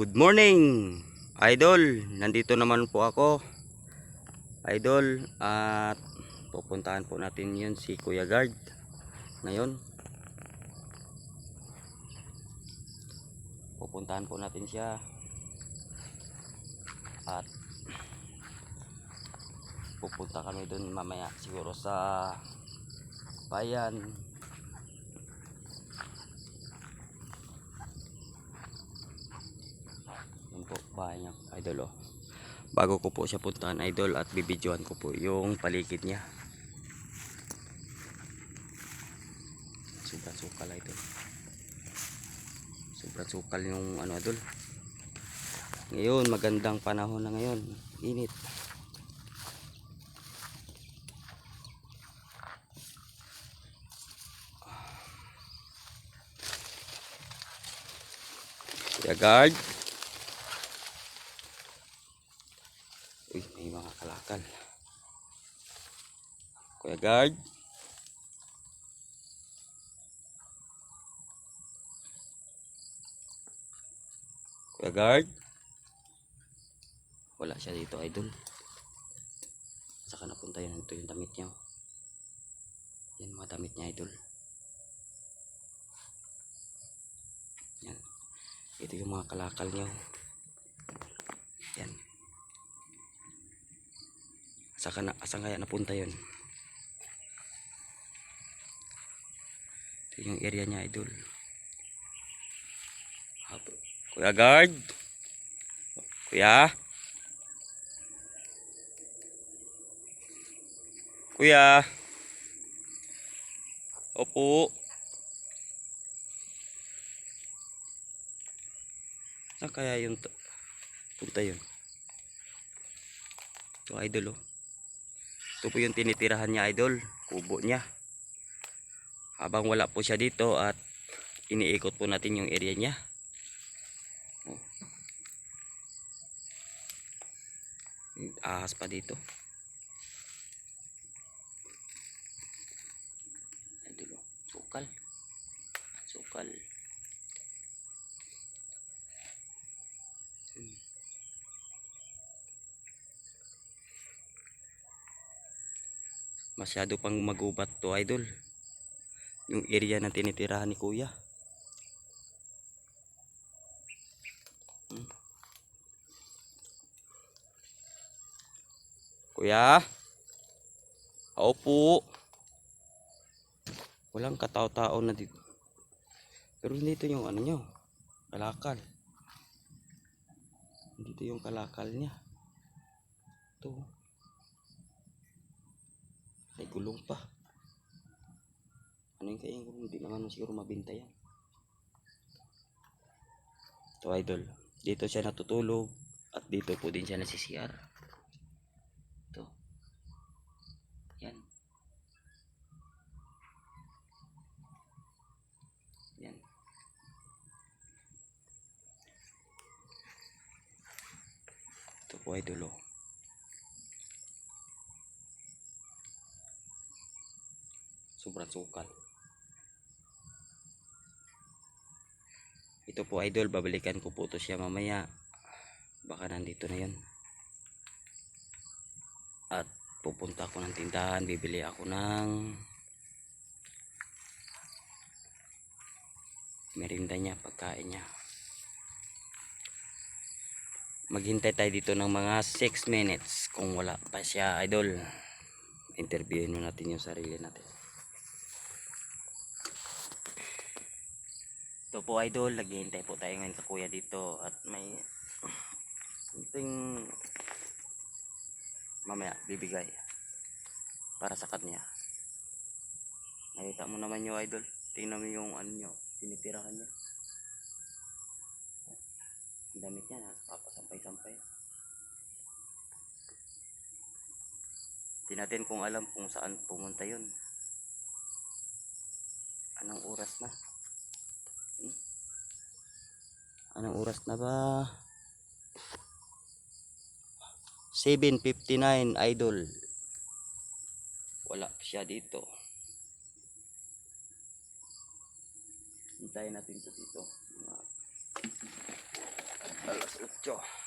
Good morning, idol. Nandito naman po ako, idol. At pupuntahan po natin yun si Kuya Guard. Ngayon, pupuntahan po natin siya. At pupunta kami dun mamaya siguro sa bayan. Yun po, bahay niya, idol oh. Bago ko po siya puntahan, idol, at bibidyohan ko po yung paligid niya. Sobrang sukal, idol. Sobrang sukal yung ano, idol. Ngayon, magandang panahon na ngayon. Init. Kuya guard. Uy, may mga kalakal. Kuya guard. Kuya guard. Wala siya dito, idol. Saka napunta yun. Ito yung damit niya. oh. Yan mga damit niya, idol. Yan. Ito yung mga kalakal niya. oh. Yan. Saka na, saan kaya napunta yun? Ito yung area niya, idol. Kuya guard. Kuya. Kuya. Opo. Saan kaya yung punta yun? Ito idol oh. Ito po yung tinitirahan niya idol. Kubo niya. Habang wala po siya dito at iniikot po natin yung area niya. Oh. Ahas pa dito. Oh. Sukal. Sukal. Masyado pang magubat to idol. Yung area na tinitirahan ni kuya. Hmm. Kuya? Opo. Walang katao-tao na dito. Pero dito yung ano nyo. Kalakal. Dito yung kalakal niya. Ito. Ay, gulong pa. Ano yung kaya yung? Hindi naman siguro mabinta yan. Ito, idol. Dito siya natutulog. At dito po din siya nasisiyar. Ito. Yan. Yan. Ito po, idol. Oh. Sobrang sukal. Ito po idol, babalikan ko po to siya mamaya. Baka nandito na yun. At pupunta ako ng tindahan, bibili ako ng merinda niya, pagkain niya. Maghintay tayo dito ng mga 6 minutes kung wala pa siya idol. Interviewin mo natin yung sarili natin. Ito po idol, naghihintay po tayo ngayon sa kuya dito at may kunting mamaya bibigay para sa kanya. Nakita mo naman yung idol, tingnan mo yung ano nyo, tinitirahan niya. Ang damit niya, nasa papasampay-sampay. Hindi natin kung alam kung saan pumunta yun. Anong oras na? Anong oras na ba? 7.59 idol. Wala siya dito. Hintayin natin ito dito. Alas 8.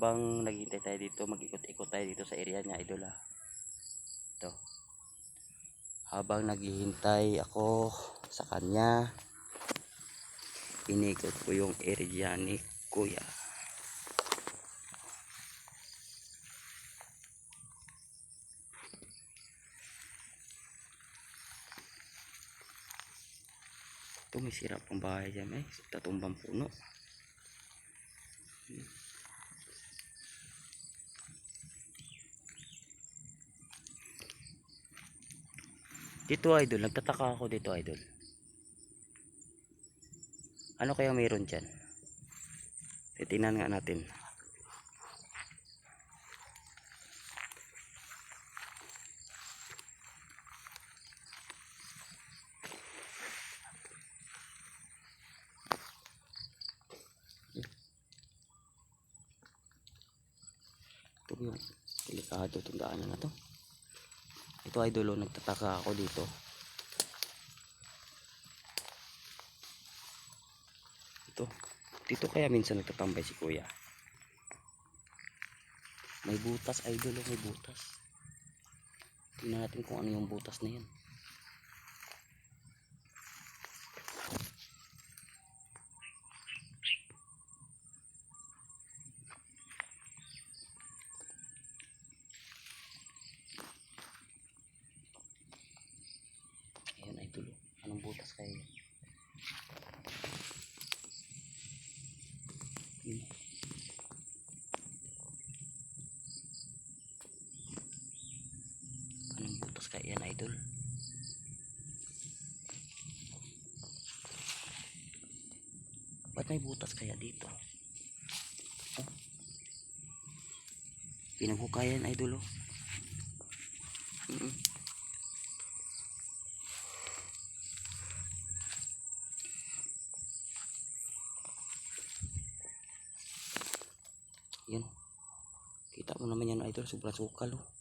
Habang naghihintay tayo dito, mag-ikot-ikot tayo dito sa area niya, idol ah. Ito. Habang naghihintay ako sa kanya, inikot ko yung area ni Kuya. Ito may sira pang bahay dyan eh. Tatumbang puno. Dito idol, nagtataka ako dito idol. Ano kaya mayroon dyan? Titingnan nga natin. Ito yung delikado itong daanan na to. Ito idol, oh, nagtataka ako dito. Ito. Dito kaya minsan nagtatambay si kuya. May butas idol, oh, may butas. Tingnan natin kung ano yung butas na yan. Anong butas kaya yan idol? Ba't may butas kaya dito? Oh. Pinaghukayan idol oh. Mm-mm. Yan. Kita mo naman yan idol, sobrang sukal oh.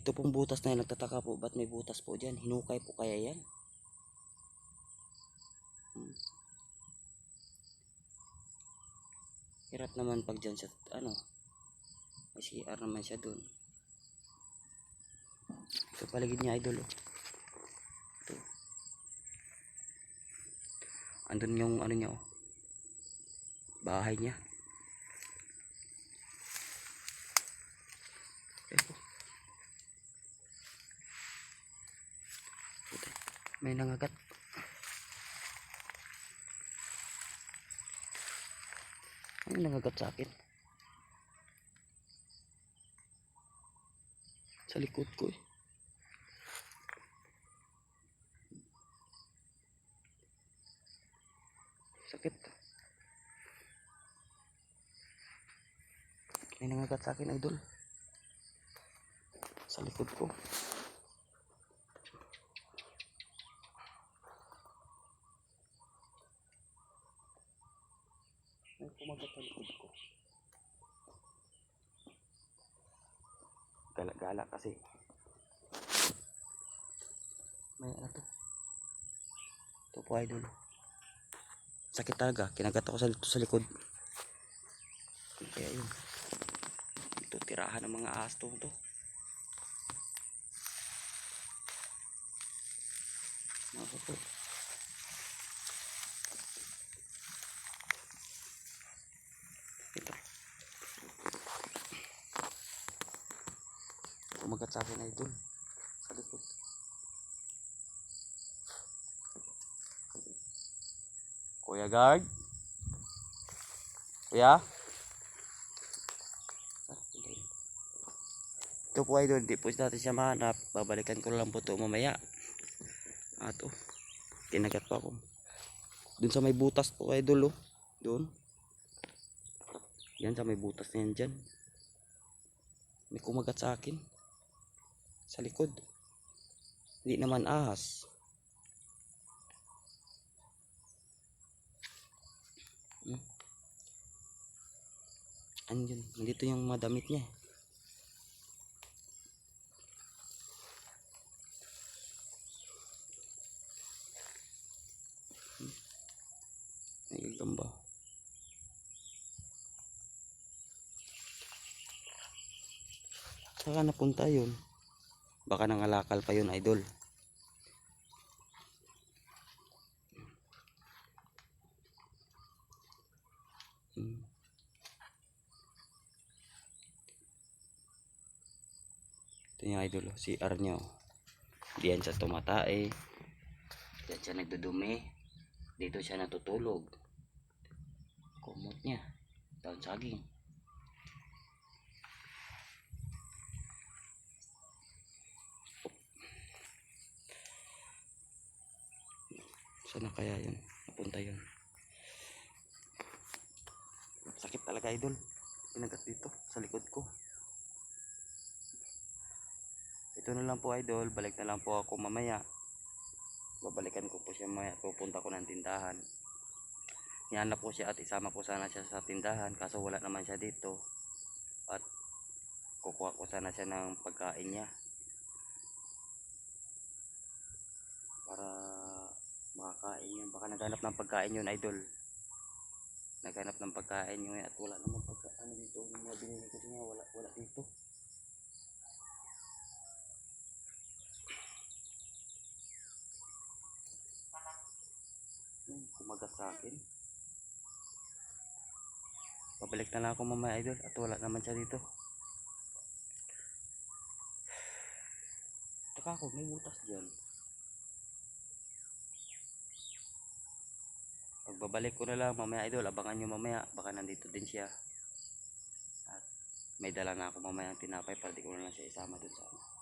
Ito pong butas na yan, nagtataka po, ba't may butas po dyan? Hinukay po kaya yan? Hmm. Hirap naman pag dyan siya, ano, may CR naman siya dun. Ito paligid niya idol oh. Ito. Andun yung ano niya oh. Bahay niya. May nangagat. Ano nangagat sa akin? Sa likod ko eh. Sakit. May nangagat sa akin, idol. Sa likod ko. May kumagat sa likod ko. Gala-gala kasi. May ano to. Ito po, idol. Sakit talaga. Kinagat ako sa, sa likod. Kaya yun. Ito tirahan ng mga asto to. Mga po. Ito. Kumagat sa akin idol. Sa Kuya guard. Kuya. Ito po idol, di po natin siya mahanap. Babalikan ko lang po ito mamaya. At oh, kinagat pa ako. Doon sa may butas po idol oh. Doon. Yan sa may butas na yan dyan. May kumagat sa akin. Sa likod. Hindi naman ahas. Yun? Nandito yung mga damit niya. Ay, ilan ba? Saka napunta yun? Baka nangalakal pa yun, idol. Ito yung idol, oh, CR niya. Oh. Diyan siya tumatae. Diyan siya nagdudumi. Dito siya natutulog. Kumot niya. Daun saging. Saan na kaya yun? Napunta yun. Sakit talaga idol. Pinagat dito sa likod ko. Ito na lang po idol. Balik na lang po ako mamaya. Babalikan ko po siya mamaya. Pupunta ko ng tindahan. Na po siya at isama ko sana siya sa tindahan. Kaso wala naman siya dito. At kukuha ko sana siya ng pagkain niya. Para makakain yun. Baka naghanap ng pagkain yun idol. Naghanap ng pagkain yun at wala naman pagkain dito. Yung mga binili ko niya wala, wala dito. Hmm, kumagat sa akin. Pabalik na lang ako mamaya idol at wala naman siya dito. Taka ako, may butas dyan. Pagbabalik ko na lang mamaya idol, abangan nyo mamaya. Baka nandito din siya. At may dala na ako mamaya ng tinapay para di ko na lang siya isama dun sa ano.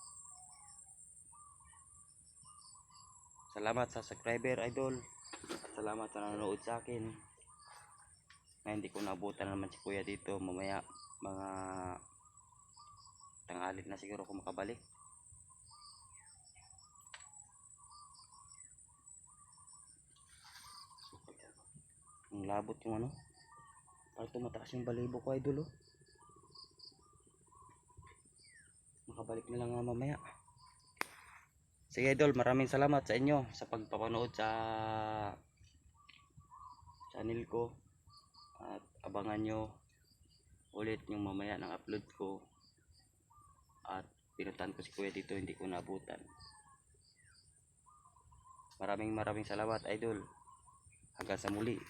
Salamat sa subscriber idol. At salamat sa nanonood sa akin. Ngayon hindi ko naabutan na naman si kuya dito. Mamaya mga tanghalit na siguro ako makabalik. Ang labot yung ano. Parang tumataas yung balibo ko idol oh. Makabalik na lang nga mamaya. Sige idol, maraming salamat sa inyo sa pagpapanood sa channel ko. At abangan nyo ulit yung mamaya ng upload ko. At pinuntahan ko si kuya dito, hindi ko naabutan. Maraming maraming salamat idol. Hanggang sa muli.